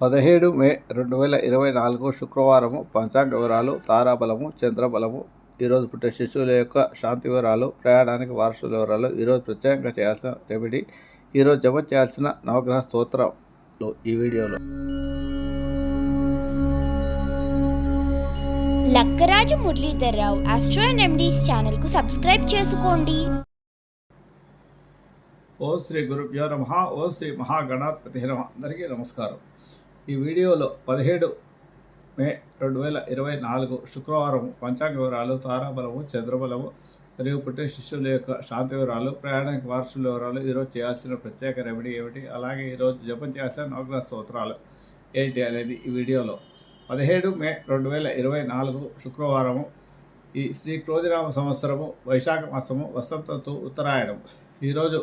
పదిహేడు మే రెండు వేల ఇరవై నాలుగు శుక్రవారము పంచాంగ వివరాలు తారాబలము చంద్రబలము. ఈరోజు పుట్టే శిశువుల యొక్క శాంతి వివరాలు ప్రయాణానికి వారసుల వివరాలు ఈరోజు ప్రత్యేకంగా చేయాల్సిన రెమెడీ ఈరోజు జపం చేయాల్సిన నవగ్రహ స్తోత్రాలు ఈ వీడియోలో. Lakkaraju Muralidhar Rao astro and remedies ఛానల్కు సబ్స్క్రైబ్ చేసుకోండి. ఓ శ్రీ గురుభ్యో నమ ఓ శ్రీ మహాగణాధిపతి నమ. అందరికీ నమస్కారం. ఈ వీడియోలో పదిహేడు మే రెండు వేల ఇరవై నాలుగు శుక్రవారం పంచాంగ వివరాలు తారాబలము చంద్రబలము మరియు పుట్టే శిష్యుల యొక్క శాంతి వివరాలు ప్రయాణానికి వారసుల వివరాలు ఈరోజు చేయాల్సిన ప్రత్యేక రెమెడీ ఏమిటి? అలాగే ఈరోజు జపం చేయాల్సిన నవగ్రహ స్తోత్రాలు ఏంటి అనేది ఈ వీడియోలో. పదిహేడు మే రెండు వేల ఇరవై నాలుగు శుక్రవారము ఈ శ్రీ క్రోధినామ సంవత్సరము వైశాఖ మాసము వసంత ఋతువు ఉత్తరాయణం ఈరోజు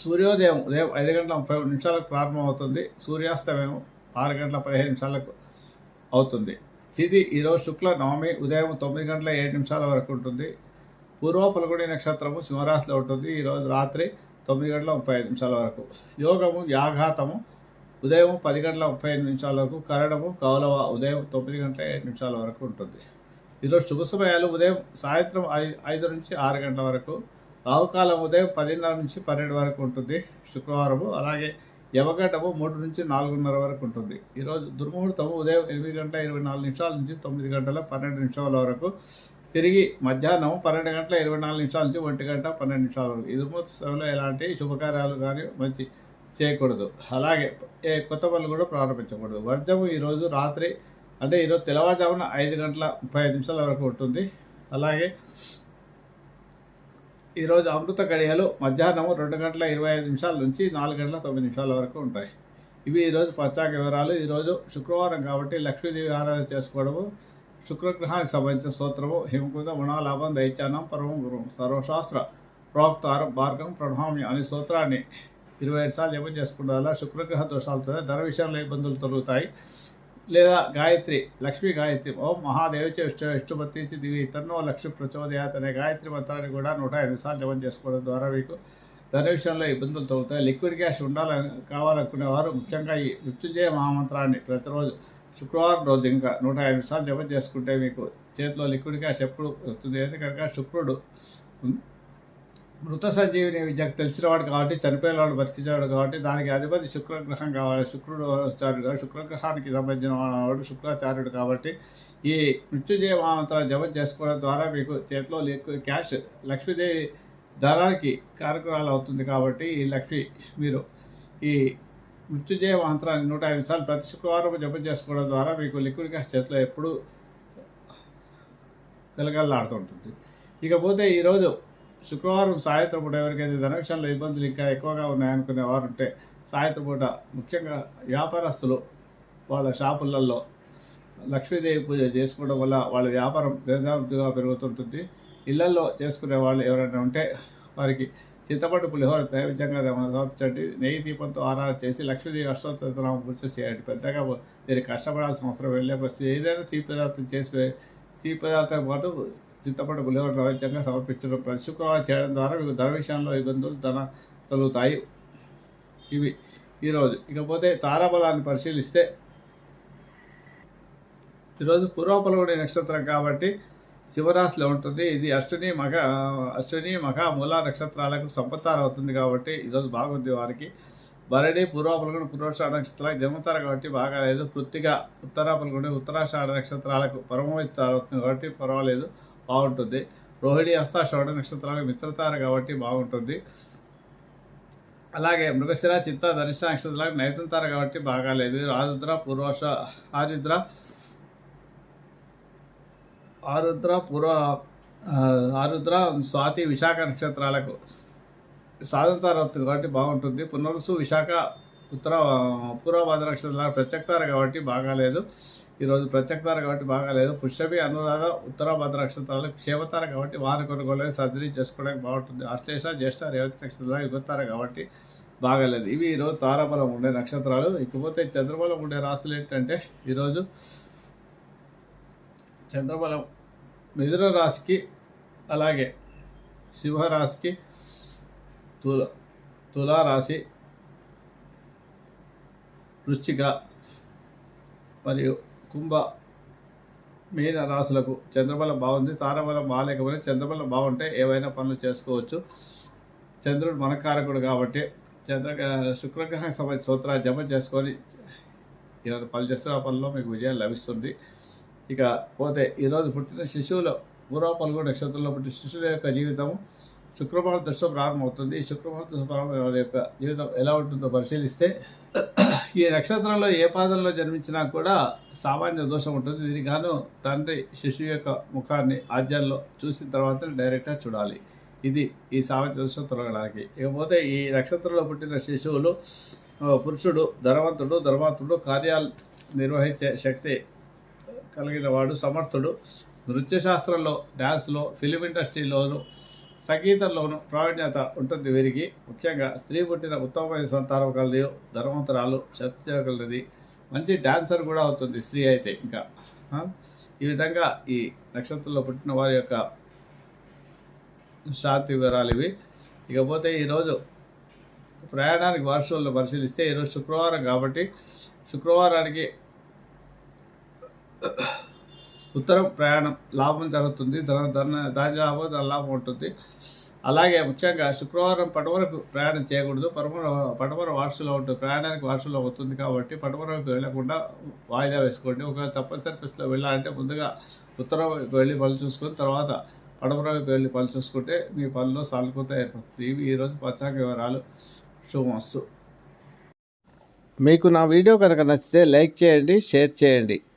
సూర్యోదయం ఉదయం ఐదు గంటల ముప్పై నిమిషాలకు ప్రారంభమవుతుంది. సూర్యాస్తమయం ఆరు గంటల పదిహేను నిమిషాలకు అవుతుంది. తిది ఈరోజు శుక్ల నవమి ఉదయం తొమ్మిది గంటల ఏడు నిమిషాల వరకు ఉంటుంది. పూర్వ పలుగుడి నక్షత్రము సింహరాశిలో ఉంటుంది. ఈరోజు రాత్రి తొమ్మిది గంటల ముప్పై ఐదు నిమిషాల వరకు. యోగము యాఘాతము ఉదయం పది గంటల ముప్పై ఐదు నిమిషాల వరకు. కరణము కౌలవ ఉదయం తొమ్మిది గంటల ఏడు నిమిషాల వరకు ఉంటుంది. ఈరోజు శుభ సమయాలు ఉదయం సాయంత్రం ఐదు ఐదు నుంచి ఆరు గంటల వరకు. రావుకాలం ఉదయం పదిన్నర నుంచి పన్నెండు వరకు ఉంటుంది శుక్రవారము అలాగే యవగడ్డము మూడు నుంచి నాలుగున్నర వరకు ఉంటుంది. ఈరోజు దుర్ముహూర్తము ఉదయం ఎనిమిది గంటల ఇరవై నాలుగు నిమిషాల నుంచి తొమ్మిది గంటల పన్నెండు నిమిషాల వరకు. తిరిగి మధ్యాహ్నం పన్నెండు గంటల ఇరవై నాలుగు నిమిషాల నుంచి ఒంటి గంట పన్నెండు నిమిషాల వరకు. ఈ దుర్ముహూర్త సమయంలో ఎలాంటి శుభకార్యాలు కానీ మంచి చేయకూడదు. అలాగే ఏ కొత్త పనులు కూడా ప్రారంభించకూడదు. వర్జము ఈరోజు రాత్రి అంటే ఈరోజు తెల్లవారుజామున ఐదు గంటల ముప్పై ఐదు నిమిషాల వరకు ఉంటుంది. అలాగే ఈరోజు అమృత గడియలు మధ్యాహ్నం రెండు గంటల ఇరవై ఐదు నిమిషాల నుంచి నాలుగు గంటల తొమ్మిది నిమిషాల వరకు ఉంటాయి. ఇవి ఈరోజు పంచాంగ వివరాలు. ఈరోజు శుక్రవారం కాబట్టి లక్ష్మీదేవి ఆరాధన చేసుకోవడము శుక్రగ్రహానికి సంబంధించిన స్తోత్రము హిమకుంద గుణాలాభం దైత్యానం పరమం గురువు సర్వశాస్త్ర ప్రోక్తారం మార్గం ప్రణామి అనే స్తోత్రాన్ని ఇరవై ఐదు సార్లు జపం చేసుకున్న వల్ల శుక్రగ్రహ దోషాలతో ధన విషయంలో ఇబ్బందులు తొలుగుతాయి. లేదా గాయత్రి లక్ష్మీ గాయత్రి. ఓం మహాదేవ విష్ణు విష్ణుపతి దివి తన్నో లక్ష్మి ప్రచోదయాత్ అనే గాయత్రి మంత్రాన్ని కూడా నూట ఎనిమిది సార్లు జపం చేసుకోవడం ద్వారా మీకు ధన విషయంలో ఇబ్బందులు తగ్గుతాయి లిక్విడ్ క్యాష్ ఉండాలని కావాలనుకునే వారు ముఖ్యంగా ఈ మృత్యుంజయ మహామంత్రాన్ని ప్రతిరోజు శుక్రవారం రోజు ఇంకా నూట ఎనిమిది సార్లు జపం చేసుకుంటే మీకు చేతిలో లిక్విడ్ క్యాష్ ఎప్పుడు వస్తుంది. ఎందుకంటే శుక్రుడు మృత సంజీవిని విద్యకు తెలిసినవాడు కాబట్టి చనిపోయినవాడు బతికించేవాడు కాబట్టి దానికి అధిపతి శుక్రగ్రహం కావాలి. శుక్రుడు ఆచార్యుడు శుక్రగ్రహానికి సంబంధించిన వాడు శుక్రాచార్యుడు కాబట్టి ఈ మృత్యుజయ మహామంత్రాన్ని జపం చేసుకోవడం ద్వారా మీకు చేతిలో లిక్విడ్ క్యాష్ లక్ష్మీదేవి ధనానికి కారకురాలు అవుతుంది కాబట్టి ఈ లక్ష్మి మీరు ఈ మృత్యుజయ మంత్రాన్ని నూట ఐదు సార్లు ప్రతి శుక్రవారం జపం చేసుకోవడం ద్వారా మీకు లిక్విడ్ క్యాష్ చేతిలో ఎప్పుడూ కలగల్లాడుతుంటుంది ఇకపోతే ఈరోజు శుక్రవారం సాయంత్రం పూట ఎవరికైతే ధనక్షణలో ఇబ్బందులు ఇంకా ఎక్కువగా ఉన్నాయనుకునే వారు ఉంటే సాయంత్రం పూట ముఖ్యంగా వ్యాపారస్తులు వాళ్ళ షాపులలో లక్ష్మీదేవి పూజ చేసుకోవడం వల్ల వాళ్ళ వ్యాపారం దినదిగా పెరుగుతుంటుంది. ఇళ్ళలో చేసుకునే వాళ్ళు ఎవరైనా ఉంటే వారికి చింతపండు పులిహోర నైవేద్యంగా సమర్పించండి. నెయ్యి దీపంతో ఆరాధన చేసి లక్ష్మీదేవి అష్టోత్తరం పూజ చేయండి. పెద్దగా మీరు కష్టపడాల్సిన అవసరం వెళ్ళే ఏదైనా తీపి పదార్థం చేసి తీపి పదార్థం పాటు చింతపండు పులిహోర నైవేద్యంగా సమర్పించడం? ప్రతి శుక్రవారం చేయడం ద్వారా మీకు ధన విషయంలో ఇబ్బందులు ధన తొలుగుతాయి. ఇవి ఈరోజు ఇకపోతే తారాబలాన్ని పరిశీలిస్తే ఈరోజు పూర్వపలవుడి నక్షత్రం కాబట్టి శివరాశిలో ఉంటుంది. ఇది అశ్విని మగ అశ్విని మగ మూల నక్షత్రాలకు సంపత్తారం అవుతుంది కాబట్టి ఈరోజు బాగుంది వారికి. భరణి పూర్వపలగుడు పూర్వషాఢ నక్షత్రాలకు జన్మతారు కాబట్టి బాగాలేదు కృత్తిగా ఉత్తర పలుగుడి ఉత్తరాషాఢ నక్షత్రాలకు పరమవిత్తారు అవుతుంది కాబట్టి పర్వాలేదు. బాగుంటుంది. రోహిణి హస్తాషాఢ నక్షత్రాలకు మిత్రతార కాబట్టి బాగుంటుంది. అలాగే మృగశిర చిత్త ధనుష నక్షత్రాలకు నైతంతార కాబట్టి బాగాలేదు. ఆరుద్ర పూర్వష ఆరుద్ర ఆరుద్ర పూర్వ ఆరుద్ర స్వాతి విశాఖ నక్షత్రాలకు సాధంతారవుతుంది కాబట్టి బాగుంటుంది. పునరుసు విశాఖ ఉత్తర పూర్వభాద్ర నక్షత్రాలకు ప్రత్యక్తార కాబట్టి బాగాలేదు. ఈరోజు ప్రత్యక్తారు కాబట్టి బాగాలేదు. పుష్యమి అనురాధ ఉత్తర భద్ర క్షేమతారు క్షేమతార కాబట్టి వారి కొనుగోలు సర్జరీ చేసుకోవడానికి బాగుంటుంది. అశ్లేష జ్యేష్ఠ రేవతి నక్షత్రాలు యుగతార కాబట్టి బాగాలేదు. ఇవి ఈరోజు తారాబలం ఉండే నక్షత్రాలు. ఇకపోతే చంద్రబలం ఉండే రాశులు ఏంటంటే ఈరోజు చంద్రబలం మిథున రాశికి అలాగే సింహరాశికి తుల తులారాశి వృశ్చిక మరియు కుంభ మీన రాశులకు చంద్రబలం బాగుంది తారబలం బాగాలేకపోయినా చంద్రబలం బాగుంటే ఏవైనా పనులు చేసుకోవచ్చు. చంద్రుడు మనకారకుడు కాబట్టి చంద్ర శుక్రగ్రహానికి సంబంధించిన సూత్రాలు జమ చేసుకొని ఏమైనా పనులు చేస్తున్న పనిలో మీకు విజయం లభిస్తుంది. ఇక పోతే ఈరోజు పుట్టిన శిశువుల పూర్వ పలుగుడు నక్షత్రంలో పుట్టిన శిశువుల యొక్క జీవితం శుక్రవారం దశ ప్రారంభమవుతుంది. ఈ శుక్రవారం దశ ప్రారంభం వారి యొక్క జీవితం ఎలా ఉంటుందో పరిశీలిస్తే ఈ నక్షత్రంలో ఏ పాదంలో జన్మించినా కూడా సామాన్య దోషం ఉంటుంది. దీనికి గాను తండ్రి శిశువు యొక్క ముఖాన్ని ఆద్యాల్లో చూసిన తర్వాత డైరెక్ట్గా చూడాలి. ఇది ఈ సామాన్య దోషం తొలగడానికి. ఇకపోతే ఈ నక్షత్రంలో పుట్టిన శిశువులు పురుషుడు ధనవంతుడు ధర్మాత్ముడు కార్యాలు నిర్వహించే శక్తి కలిగిన వాడు సమర్థుడు. నృత్య శాస్త్రంలో డ్యాన్స్లో ఫిలిం ఇండస్ట్రీలోను సంగీతంలోనూ ప్రావీణ్యత ఉంటుంది వీరికి. ముఖ్యంగా స్త్రీ పుట్టిన ఉత్తమమైన సంతానం కలది ధర్మవంతరాలు శక్తి మంచి డాన్సర్ కూడా అవుతుంది స్త్రీ అయితే ఇంకా. ఈ విధంగా ఈ నక్షత్రంలో పుట్టిన వారి యొక్క శాంతి వివరాలు ఇవి. ఇకపోతే ఈరోజు ప్రయాణానికి వార్షులను పరిశీలిస్తే ఈరోజు శుక్రవారం కాబట్టి శుక్రవారానికి ఉత్తరం ప్రయాణం లాభం జరుగుతుంది ధన ధన దాని లాభం ధన లాభం ఉంటుంది. అలాగే ముఖ్యంగా శుక్రవారం పడవరకు ప్రయాణం చేయకూడదు. పడమర పడమర వార్షలో ఉంటుంది ప్రయాణానికి వార్షలో అవుతుంది కాబట్టి పడమరకు వెళ్ళకుండా వాయిదా వేసుకోండి. ఒకవేళ తప్పనిసరి పరిస్థితిలో వెళ్ళాలంటే ముందుగా ఉత్తరం వెళ్ళి పనులు చూసుకొని తర్వాత పడమరకు వెళ్ళి పనులు చూసుకుంటే మీ పనిలో సానుకూలత ఏర్పడుతుంది. ఇవి ఈరోజు పంచాంగ వివరాలు. శుభమస్తు. మీకు నా వీడియో కనుక నచ్చితే లైక్ చేయండి షేర్ చేయండి.